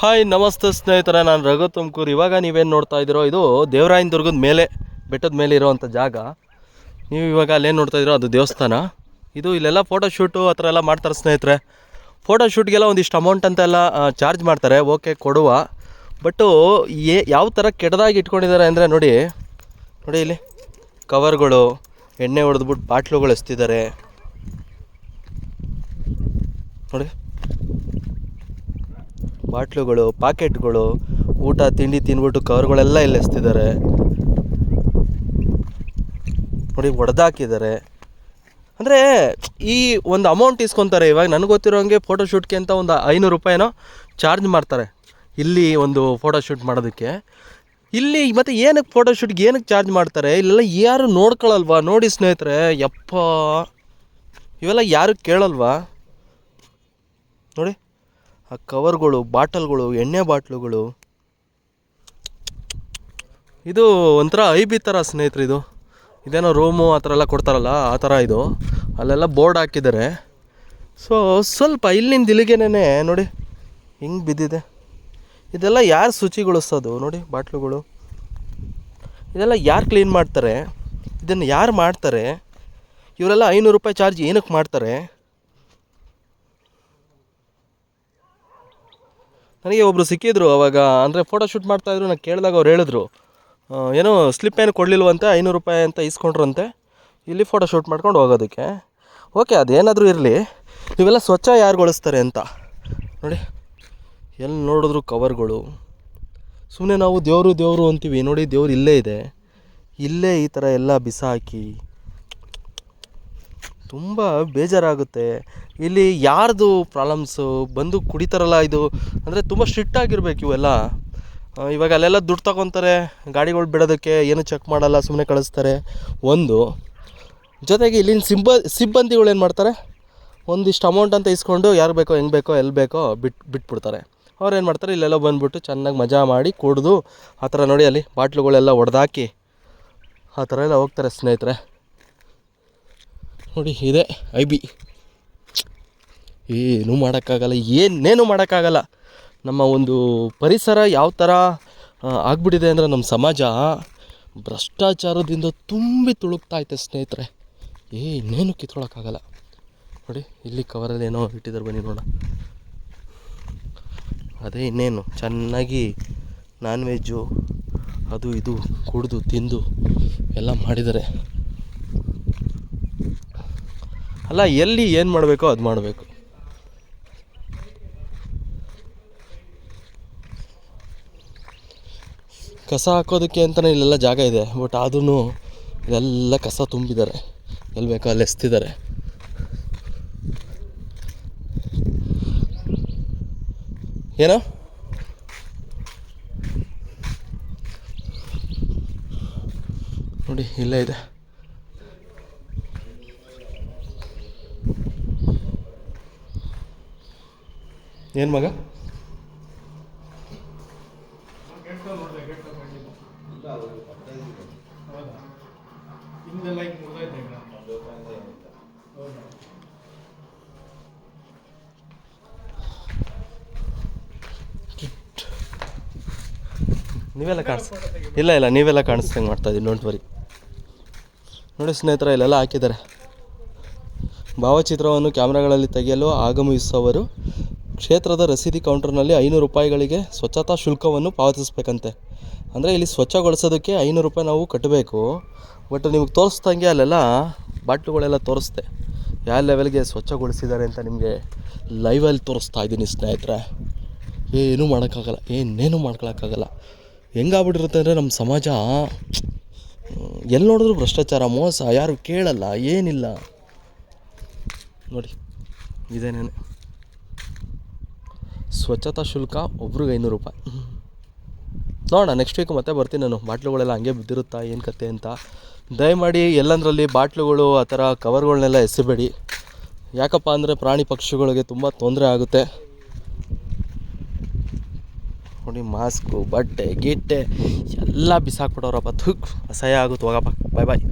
Hi ನಮಸ್ತೆ ಸ್ನೇಹಿತರೆ, ನಾನು ರಘು ತುಮಕೂರು. ಇವಾಗ ನೀವೇನು ನೋಡ್ತಾ ಇದ್ದೀರೋ, ಇದು ದೇವರಾಯನ ದುರ್ಗದ ಮೇಲೆ, ಬೆಟ್ಟದ ಮೇಲೆ ಇರೋವಂಥ ಜಾಗ. ನೀವು ಇವಾಗ ಅಲ್ಲೇನು ನೋಡ್ತಾ ಇದ್ದೀರೋ, ಅದು ದೇವಸ್ಥಾನ. ಇದು ಇಲ್ಲೆಲ್ಲ ಫೋಟೋ ಶೂಟು ಆ ಥರ ಎಲ್ಲ ಮಾಡ್ತಾರೆ ಸ್ನೇಹಿತರೆ. ಫೋಟೋ ಶೂಟ್ಗೆಲ್ಲ ಒಂದಿಷ್ಟು ಅಮೌಂಟ್ ಅಂತೆಲ್ಲ ಚಾರ್ಜ್ ಮಾಡ್ತಾರೆ. ಓಕೆ ಕೊಡುವ. ಬಟ್ಟು ಏ ಯಾವ ಥರ ಕೆಟ್ಟದಾಗಿ ಇಟ್ಕೊಂಡಿದ್ದಾರೆ ಅಂದರೆ ನೋಡಿ ನೋಡಿ ಇಲ್ಲಿ ಕವರ್ಗಳು ಎಣ್ಣೆ ಹೊಡೆದ್ಬಿಟ್ಟು ಬಾಟ್ಲುಗಳು ಎಸ್ತಿದ್ದಾರೆ. ನೋಡಿ. ಬಾಟ್ಲುಗಳು, ಪಾಕೆಟ್ಗಳು, ಊಟ, ತಿಂಡಿ, ತಿನ್ಬಿಟ್ಟು ಕವರ್ಗಳೆಲ್ಲ ಇಲ್ಲಿ ಎಸ್ತಿದ್ದಾರೆ. ನೋಡಿ, ಒಡೆದಾಕಿದ್ದಾರೆ. ಅಂದರೆ, ಈ ಒಂದು ಅಮೌಂಟ್ ಇಸ್ಕೊತಾರೆ, ಇವಾಗ ನನಗೆ ಗೊತ್ತಿರೋಂಗೆ ಹಂಗೆ ಶೂಟ್ಗೆ ಅಂತ ಒಂದು ಐನೂರು ರೂಪಾಯಿನೋ ಚಾರ್ಜ್ ಮಾಡ್ತಾರೆ. ಇಲ್ಲಿ ಒಂದು ಫೋಟೋಶೂಟ್ ಮಾಡೋದಕ್ಕೆ. ಇಲ್ಲಿ ಮತ್ತು ಏನಕ್ಕೆ ಫೋಟೋಶೂಟ್ಗೆ ಏನಕ್ಕೆ ಚಾರ್ಜ್ ಮಾಡ್ತಾರೆ? ಇಲ್ಲೆಲ್ಲ ಯಾರು ನೋಡ್ಕೊಳ್ಳಲ್ವಾ ನೋಡಿ ಸ್ನೇಹಿತರೆ, ಯಪ್ಪ. ಇವೆಲ್ಲ ಯಾರು ಕೇಳಲ್ವಾ? ನೋಡಿ. ಆ ಕವರ್ಗಳು, ಬಾಟಲ್ಗಳು, ಎಣ್ಣೆ ಬಾಟ್ಲುಗಳು. ಇದು ಒಂಥರ ಐ ಬಿ ಥರ ಸ್ನೇಹಿತರು ಇದು. ಇದೇನೋ ರೂಮು ಆ ಥರ ಎಲ್ಲ ಕೊಡ್ತಾರಲ್ಲ, ಆ ಥರ ಇದು. ಅಲ್ಲೆಲ್ಲ ಬೋರ್ಡ್ ಹಾಕಿದ್ದಾರೆ. ಸೊ ಸ್ವಲ್ಪ ಇಲ್ಲಿಂದ ಇಲ್ಲಿಗೆನೇ ನೋಡಿ, ಹಿಂಗೆ ಬಿದ್ದಿದೆ. ಇದೆಲ್ಲ ಯಾರು ಶುಚಿಗೊಳಿಸೋದು ನೋಡಿ, ಬಾಟ್ಲುಗಳು. ಇದೆಲ್ಲ ಯಾರು ಕ್ಲೀನ್ ಮಾಡ್ತಾರೆ? ಇದನ್ನು ಯಾರು ಮಾಡ್ತಾರೆ? ಇವರೆಲ್ಲ ಐನೂರು ರೂಪಾಯಿ ಚಾರ್ಜ್ ಏನಕ್ಕೆ ಮಾಡ್ತಾರೆ? ನನಗೆ ಒಬ್ಬರು ಸಿಕ್ಕಿದ್ರು ಅವಾಗ, ಅಂದರೆ ಫೋಟೋ ಶೂಟ್ ಮಾಡ್ತಾಯಿದ್ರು ನಾನು ಕೇಳಿದಾಗ ಅವ್ರು ಹೇಳಿದ್ರು ಏನೋ ಸ್ಲಿಪ್ ಏನು ಕೊಡಲಿಲ್ವಂತೆ, ಐನೂರು ರೂಪಾಯಿ ಅಂತ ಇಸ್ಕೊಂಡ್ರಂತೆ, ಇಲ್ಲಿ ಫೋಟೋ ಶೂಟ್ ಮಾಡ್ಕೊಂಡು ಹೋಗೋದಕ್ಕೆ. ಓಕೆ ಅದೇನಾದರೂ ಇರಲಿ ಇವೆಲ್ಲ ಸ್ವಚ್ಛ ಯಾರುಗೊಳಿಸ್ತಾರೆ ಅಂತ. ನೋಡಿ ಎಲ್ಲಿ ನೋಡಿದ್ರು ಕವರ್ಗಳು ಸುಮ್ಮನೆ ನಾವು ದೇವರು ದೇವರು ಅಂತೀವಿ, ನೋಡಿ ದೇವ್ರು ಇಲ್ಲೇ ಇದೆ. ಇಲ್ಲೇ ಈ ಥರ ಎಲ್ಲ ಬಿಸಾಕಿ ತುಂಬ ಬೇಜಾರಾಗುತ್ತೆ. ಇಲ್ಲಿ ಯಾರ್ದು ಪ್ರಾಬ್ಲಮ್ಸು ಬಂದು ಕುಡಿತಾರಲ್ಲ ಇದು? ಅಂದರೆ ತುಂಬ ಸ್ಟ್ರಿಕ್ಟಾಗಿರ್ಬೇಕು ಇವೆಲ್ಲ. ಇವಾಗ ಅಲ್ಲೆಲ್ಲ ದುಡ್ಡು ತಗೊತಾರೆ, ಗಾಡಿಗಳು ಬಿಡೋದಕ್ಕೆ ಏನು ಚೆಕ್ ಮಾಡಲ್ಲ ಸುಮ್ಮನೆ ಕಳಿಸ್ತಾರೆ. ಒಂದು, ಜೊತೆಗೆ ಇಲ್ಲಿನ ಸಿಬ್ಬ, ಸಿಬ್ಬಂದಿಗಳು ಏನು ಮಾಡ್ತಾರೆ? ಒಂದಿಷ್ಟು ಅಮೌಂಟ್ ಅಂತ ಇಸ್ಕೊಂಡು ಯಾರು ಬೇಕೋ, ಹೆಂಗೆ ಬೇಕೋ ಎಲ್ಲಿ ಬೇಕೋ ಬಿಟ್ಟು ಬಿಟ್ಬಿಡ್ತಾರೆ. ಅವ್ರು ಏನು ಮಾಡ್ತಾರೆ, ಇಲ್ಲೆಲ್ಲ ಬಂದುಬಿಟ್ಟು ಚೆನ್ನಾಗಿ ಮಜಾ ಮಾಡಿ ಕುಡಿದು, ಆ ಥರ ನೋಡಿ ಅಲ್ಲಿ ಬಾಟ್ಲುಗಳೆಲ್ಲ ಒಡೆದಾಕಿ, ಆ ಥರ ಎಲ್ಲ ಹೋಗ್ತಾರೆ ಸ್ನೇಹಿತರೆ. ನೋಡಿ, ಇದೆ ಐ ಬಿ ಏನೂ ಮಾಡೋಕ್ಕಾಗಲ್ಲ, ಏನೇನು ಮಾಡೋಕ್ಕಾಗಲ್ಲ. ನಮ್ಮ ಒಂದು ಪರಿಸರ ಯಾವ ಥರ ಆಗ್ಬಿಟ್ಟಿದೆ ಅಂದರೆ ನಮ್ಮ ಸಮಾಜ ಭ್ರಷ್ಟಾಚಾರದಿಂದ ತುಂಬಿ ತುಳುಕ್ತಾ ಐತೆ ಸ್ನೇಹಿತರೆ. ಏ ಇನ್ನೇನು ಕಿತ್ಕೊಳ್ಳೋಕ್ಕಾಗಲ್ಲ ನೋಡಿ, ಇಲ್ಲಿ ಕವರಲ್ಲಿ ಏನೋ ಇಟ್ಟಿದ್ದಾರೆ ಬನ್ನಿ ನೋಡ ಅದೇ ಇನ್ನೇನು, ಚೆನ್ನಾಗಿ ನಾನ್ ವೆಜ್ಜು ಅದು ಇದು ಕುಡಿದು, ತಿಂದು ಎಲ್ಲ ಮಾಡಿದ್ದಾರೆ. ಅಲ್ಲ, ಎಲ್ಲಿ ಏನು ಮಾಡಬೇಕೋ ಅದು ಮಾಡಬೇಕು. ಕಸ ಹಾಕೋದಕ್ಕೆ ಅಂತಲೇ ಇಲ್ಲೆಲ್ಲ ಜಾಗ ಇದೆ ಬಟ್ ಆದ್ರೂ ಇಲ್ಲೆಲ್ಲ ಕಸ ತುಂಬಿದ್ದಾರೆ. ಎಲ್ಲಿ ಬೇಕೋ ಅಲ್ಲಿ ಎಸ್ತಿದ್ದಾರೆ. ಏನೋ? ನೋಡಿ, ಇಲ್ಲೇ ಇದೆ. ಏನು ಮಗ? ನೀವೆಲ್ಲ ಕಾಣಿಸ್ ಇಲ್ಲ ಇಲ್ಲ, ನೀವೆಲ್ಲ ಕಾಣಿಸ್ದಂಗೆ ಮಾಡ್ತಾ ಇದ್ದೀನಿ ಡೋಂಟ್ ವರಿ ನೋಡಿ ಸ್ನೇಹಿತರ, ಇಲ್ಲೆಲ್ಲ ಹಾಕಿದ್ದಾರೆ. ಭಾವಚಿತ್ರವನ್ನು ಕ್ಯಾಮ್ರಾಗಳಲ್ಲಿ ತೆಗೆಯಲು ಆಗಮಿಸುವವರು ಕ್ಷೇತ್ರದ ರಸೀದಿ ಕೌಂಟರ್ನಲ್ಲಿ ಐನೂರು ರೂಪಾಯಿಗಳಿಗೆ ಸ್ವಚ್ಛತಾ ಶುಲ್ಕವನ್ನು ಪಾವತಿಸಬೇಕಂತೆ. ಅಂದರೆ ಇಲ್ಲಿ ಸ್ವಚ್ಛಗೊಳಿಸೋದಕ್ಕೆ ಐನೂರು ರೂಪಾಯಿ ನಾವು ಕಟ್ಟಬೇಕು. ಬಟ್ ನಿಮಗೆ ತೋರಿಸ್ದಂಗೆ ಅಲ್ಲೆಲ್ಲ ಬಾಟ್ಲುಗಳೆಲ್ಲ ತೋರಿಸ್ದೆ. ಯಾವ ಲೆವೆಲ್ಗೆ ಸ್ವಚ್ಛಗೊಳಿಸಿದ್ದಾರೆ ಅಂತ ನಿಮಗೆ ಲೈವಲ್ಲಿ ತೋರಿಸ್ತಾ ಇದ್ದೀನಿ ಸ್ನೇಹಿತರೆ. ಏನೂ ಮಾಡೋಕ್ಕಾಗಲ್ಲ. ಏನೇನು ಮಾಡ್ಕೊಳಕ್ಕಾಗಲ್ಲ. ಹೆಂಗಾಗ್ಬಿಟ್ಟಿರುತ್ತೆ ಅಂದರೆ ನಮ್ಮ ಸಮಾಜ ಎಲ್ಲಿ ನೋಡಿದ್ರು ಭ್ರಷ್ಟಾಚಾರ, ಮೋಸ, ಯಾರು ಕೇಳಲ್ಲ, ಏನಿಲ್ಲ. ನೋಡಿ, ಇದೇನೇನೆ? ಸ್ವಚ್ಛತಾ ಶುಲ್ಕ ಒಬ್ರಿಗೆ ಐನೂರು ರೂಪಾಯಿ. ನೋಡೋಣ ನೆಕ್ಸ್ಟ್ ವೀಕ್ ಮತ್ತೆ ಬರ್ತೀನಿ ನಾನು. ಬಾಟ್ಲುಗಳೆಲ್ಲ ಹಂಗೆ ಬಿದ್ದಿರುತ್ತಾ, ಏನು ಕತೆ ಅಂತ. ದಯಮಾಡಿ ಎಲ್ಲಂದ್ರಲ್ಲಿ ಬಾಟ್ಲುಗಳು, ಆ ಥರ ಕವರ್ಗಳನ್ನೆಲ್ಲ ಎಸಿಬೇಡಿ. ಯಾಕಪ್ಪ ಅಂದರೆ ಪ್ರಾಣಿ ಪಕ್ಷಿಗಳಿಗೆ ತುಂಬ ತೊಂದರೆ ಆಗುತ್ತೆ. ನೋಡಿ, ಮಾಸ್ಕು, ಬಟ್ಟೆ, ಗಿಟ್ಟೆ, ಎಲ್ಲ ಬಿಸಾಕ್ಬಿಟ್ಟವ್ರಪ್ಪ ತುಕ್ ಅಸಹ್ಯ ಆಗುತ್ತೆ ಹೋಗಪ್ಪ. ಬಾಯ್ ಬಾಯ್